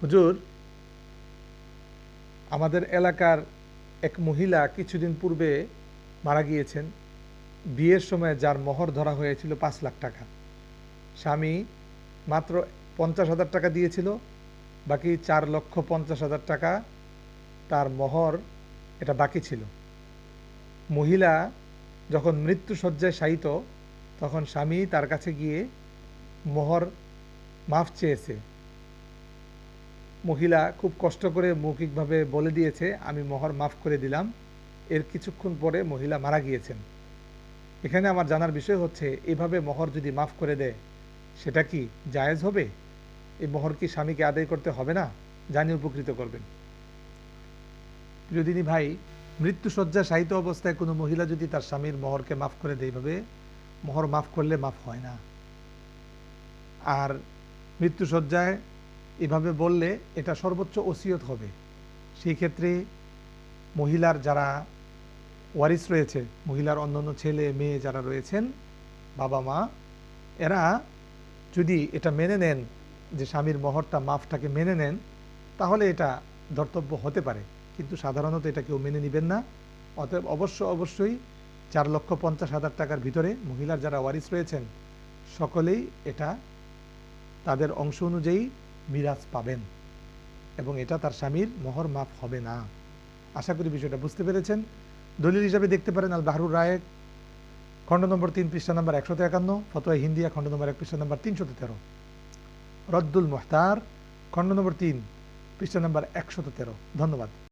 হুজুর, আমাদের এলাকার এক মহিলা কিছুদিন পূর্বে মারা গিয়েছেন। বিয়ের সময় যার মোহর ধরা হয়েছিল পাঁচ লাখ টাকা। স্বামী মাত্র পঞ্চাশ হাজার টাকা দিয়েছিল, বাকি চার লক্ষ পঞ্চাশ হাজার টাকা তার মোহর এটা বাকি ছিল। মহিলা যখন মৃত্যু শয্যায় শায়িত, তখন স্বামী তার কাছে গিয়ে মোহর মাফ চেয়েছে। মহিলা খুব কষ্ট করে মৌখিকভাবে বলে দিয়েছে, আমি মহর মাফ করে দিলাম। এর কিছুক্ষণ পরে মহিলা মারা গিয়েছেন। এখানে আমার জানার বিষয় হচ্ছে, এভাবে মহর যদি মাফ করে দেয়, সেটা কি জায়েজ হবে? এই মহর কি স্বামীকে আদায় করতে হবে না? জানি উপকৃত করবেন। প্রিয়দিনী ভাই মৃত্যুসজ্জা সাহিত্য অবস্থায় কোনো মহিলা যদি তার স্বামীর মহরকে মাফ করে দেয় এইভাবে মহর মাফ করলে মাফ হয় না। আর মৃত্যুসজ্জায় এভাবে বললে এটা সর্বোচ্চ ওসিয়ত হবে। সেই ক্ষেত্রে মহিলার যারা ওয়ারিস রয়েছে, মহিলার অন্যান্য ছেলে, মেয়ে যারা রয়েছেন, বাবা, মা, এরা যদি এটা মেনে নেন যে স্বামীর মহরটা, মাফটাকে মেনে নেন, তাহলে এটা ধর্তব্য হতে পারে। কিন্তু সাধারণত এটা কেউ মেনে নেবেন না। অতএব অবশ্য অবশ্যই চার লক্ষ পঞ্চাশ হাজার টাকার ভিতরে মহিলার যারা ওয়ারিস রয়েছেন, সকলেই এটা তাদের অংশ অনুযায়ী মিরাজ পাবেন। এবং এটা তার স্বামীর মোহর মাফ হবে না। আশা করি বিষয়টা বুঝতে পেরেছেন। দলিল হিসাবে দেখতে পারেন আল বাহরুর রায়ের খণ্ড নম্বর তিন, পৃষ্ঠা নম্বর একশত একান্ন, ফতোয়া হিন্দিয়া, খণ্ড নম্বর এক, পৃষ্ঠা নম্বর তিনশত তেরো। রদ্দুল মোহতার, খণ্ড নম্বর তিন, পৃষ্ঠা নম্বর একশত তেরো। ধন্যবাদ।